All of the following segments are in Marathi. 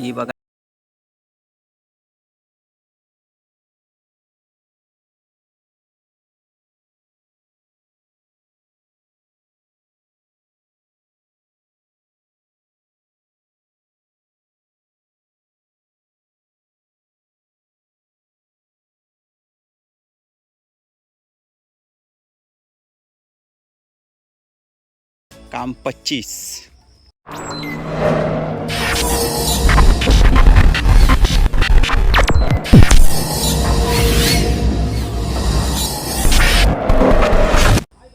ही बघा काम पच्चीस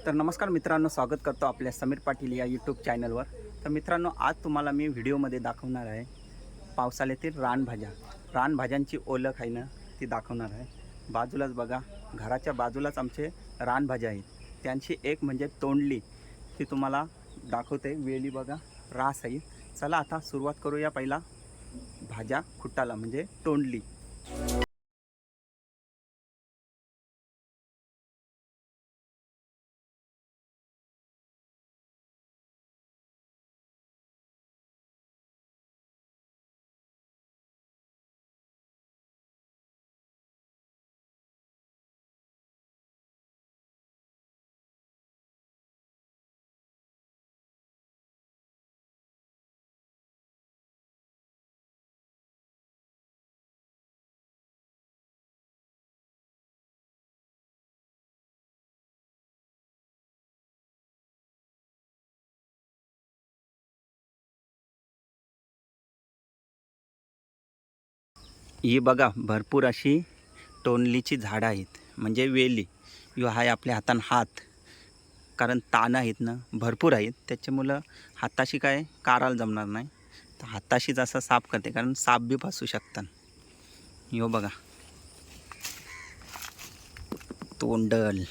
तर नमस्कार मित्रांनो स्वागत करतो आपल्या समीर पाटील या यूट्यूब चॅनलवर तर मित्रांनो आज तुम्हाला मी व्हिडिओमध्ये दाखवणार आहे पावसाळ्यातील रानभाज्या. रानभाज्यांची ओळख आहे ना ती दाखवणार आहे. बाजूलाच बघा घराच्या बाजूलाच आमचे रानभाज्या आहेत. त्यांची एक म्हणजे तोंडली ती तुम्हाला दाखवते वेली बघा रास आहे. चला आता सुरुवात करूया पहिला भाज्या खुट्टाला म्हणजे तोंडली. ही बघा भरपूर अशी तोंडलीची झाडं आहेत. म्हणजे वेली. यो आहे आपल्या हातान हात. कारण तानं आहेत ना भरपूर आहेत. त्याच्यामुळं हाताशी काय काराला जमणार नाही. तर हाताशीच असं साफ करते कारण साप बी फसू शकतात यो बघा. तोंडल.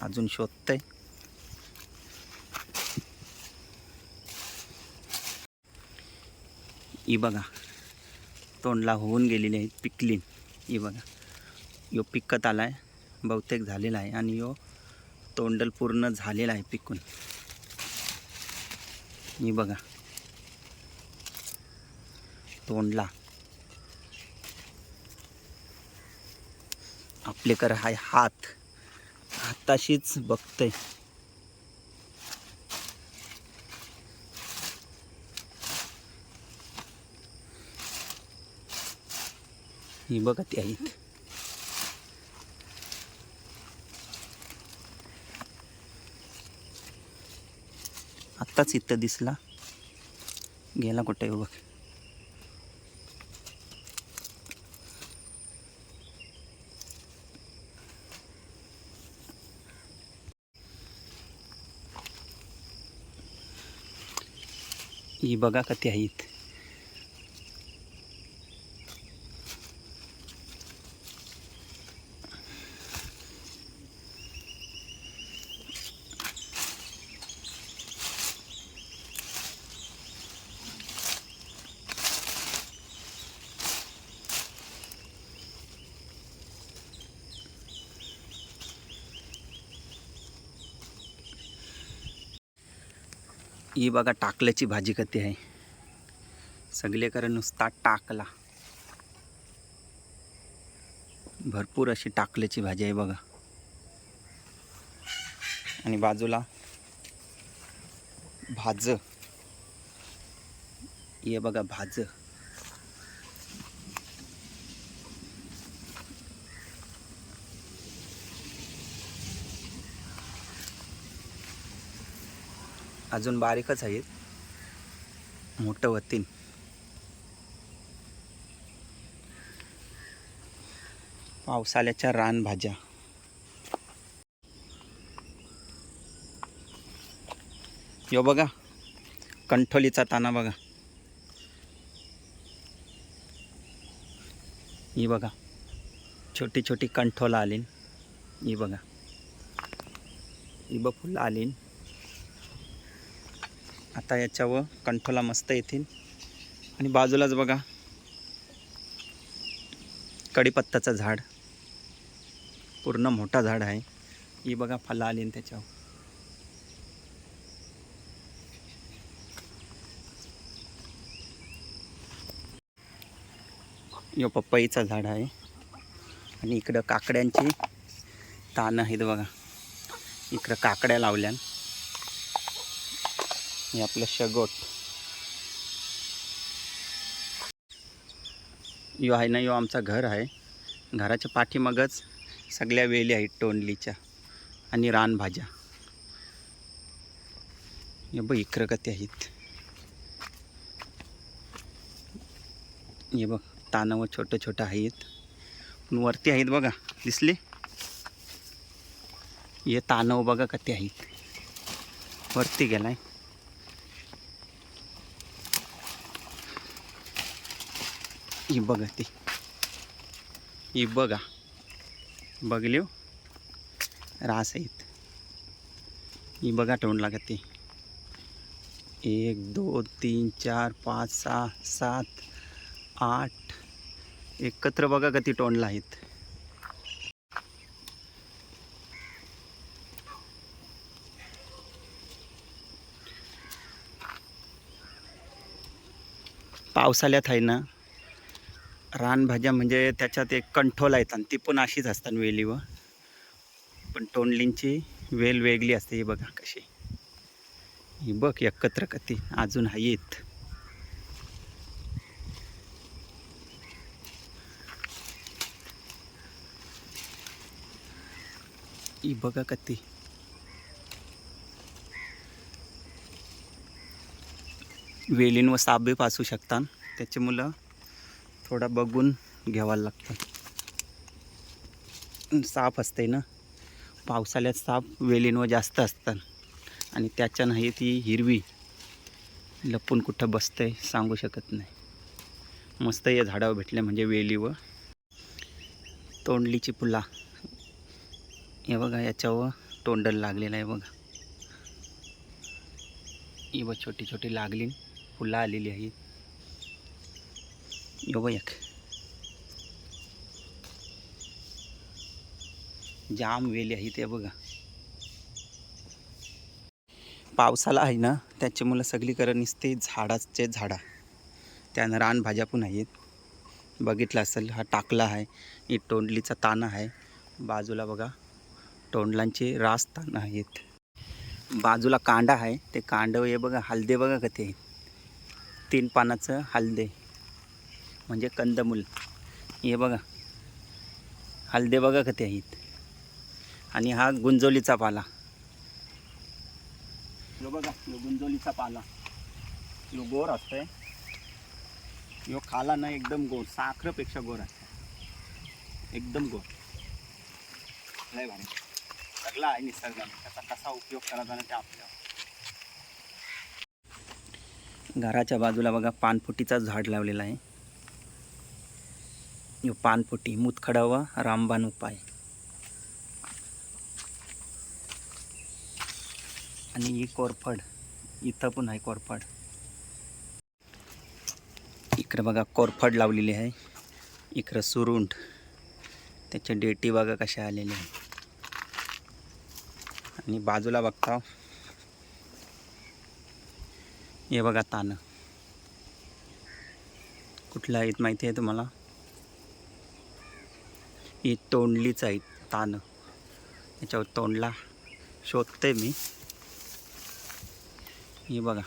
अजून शोधतंय. ही बघा. तोंडला होऊन गेलेली आहेत पिकली ही बघा. यो पिकत आला आहे बहुतेक झालेला आहे आणि यो तोंडल पूर्ण झालेला आहे पिकून. ही बघा. तोंडला. आपलेकर हाय हात. हाताशीच बघतंय. ही बघा ती आहेत. आत्ताच इथं दिसला. गेला कुठे बघ. ही बघा कधी आहेत. ही बघा टाकल्याची भाजी कधी आहे. सगळेकडे नुसता टाकला. भरपूर अशी टाकल्याची भाजी आहे बघा. आणि बाजूला भाज. हे बघा भाज. अजून बारीकच आहेत. मोठं होतील पावसाळ्याच्या रानभाज्या. यो बघा कंठोलीचा ताना बघा. ही बघा छोटी छोटी कंठोला आलीन. ही बघा. ही बघ फुलं आलीन. आता याच्यावर कंठोला मस्त येतील. आणि बाजूलाच बघा कडीपत्ताचं झाड. पूर्ण मोठा झाड आहे. ही बघा फळं आली त्याच्यावर. यो पपईचं झाड आहे. आणि इकडं काकड्यांची तानं आहेत बघा. इकडं काकड्या लावल्यान. हे आपलं शगोट. यो आहे ना यो आमचा घर आहे. घराच्या पाठीमागच सगळ्या वेली आहेत तोंडलीच्या आणि रानभाज्या. हे बघ इक्रगती कधी आहेत. हे बघ तानव छोटं छोटं आहेत. पण वरती आहेत बघा दिसले? हे तानव बघा कधी आहेत. वरती गेलाय. ही बघा ती. ही बघा. बघली हो. रास आहेत. ही बघा ठेवून लागत ती. एक दोन तीन चार पाच सहा सात आठ. एकत्र बघा कधी तोंडला आहेत. पावसाळ्यात आहे ना रानभाज्या म्हणजे त्याच्यात एक कंठोला येतात ती पण अशीच असतात वेलीवर. पण तोंडलींची वेल वेगळी असते ही बघा कशी. ही बघ एकत्र कती अजून आहेत. ही बघा कती. वेलींवर साप बी शकतात. त्याची मुलं थोडा बघून घ्यावा लागतं. साप असते ना? पावसाळ्यात साप वेलींवर जास्त असतात. आणि त्याच्या नाही ती हिरवी लपून कुठं बसते सांगू शकत नाही. मस्त या झाडावर भेटले म्हणजे वेलीवर. तोंडलीची फुला. हे बघा याच्यावर तोंडल लागलेलं आहे बघा. ही व छोटी छोटी लागली फुलं आलेली आहेत. यो बघ एक. जाम वेली आहे ते बघा. पावसाला आहे ना त्याच्यामुळं मुलं निसते झाडाचे झाडा. त्यानं रानभाज्या पण आहेत. बघितलं असेल हा टाकला आहे. ही तोंडलीचा ताना आहे. बाजूला बघा तोंडलांचे रास तानं आहेत. बाजूला कांडा आहे. ते कांड हे बघा हलदे बघा का ते. तीन पानाचं हलदे. म्हणजे कंदमूल. हे बघा. हलदे बघा का ते आहेत. आणि हा गुंजोलीचा पाला. यो बघा यो गुंजोलीचा पाला. यो गोर असतंय. यो खाला ना एकदम गोड साखरेपेक्षा गोड असतं एकदम गोड लय भारी. सगळा आहे निसर्गाने. त्याचा कसा उपयोग करायचा ना ते आपल्यावर. घराच्या बाजूला बघा पानफुटीचा झाड लावलेला आहे. पानपुटी मुतखडा व रामबाण उपाय। आणि ही कोरफड इथं पण आहे कोरफड। इकडं बघा कोरफड लावलेली आहे. इकडं सुरुंड त्याच्या डेटी बघा कशा आलेल्या आहे आणि बाजूला बघता हे बघा तानं। कुठलं आहेत माहिती आहे तुम्हाला? ही तोंडलीच आहे तानं. याच्यावर तोंडला शोधते मी. हे बघा.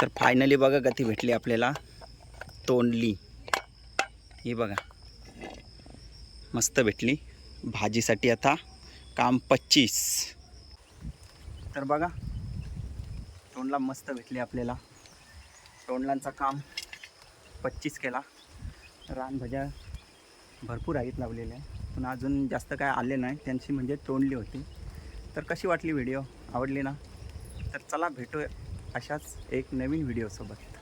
तर फायनली बघा गती भेटली आपल्याला. तोंडली. ही बघा. मस्त भेटली. भाजीसाठी आता काम पच्चीस. तर बघा. तोंडला मस्त भेटली आपल्याला. तोंडलांचं काम पच्चीस केला. रानभाज्या भरपूर आहेत लावलेल्या. पण अजून जास्त काय आले नाही. त्यांची म्हणजे तोंडली होती. तर कशी वाटली व्हिडिओ आवडली ना? तर चला भेटू अशाच एक नवीन व्हिडिओसोबत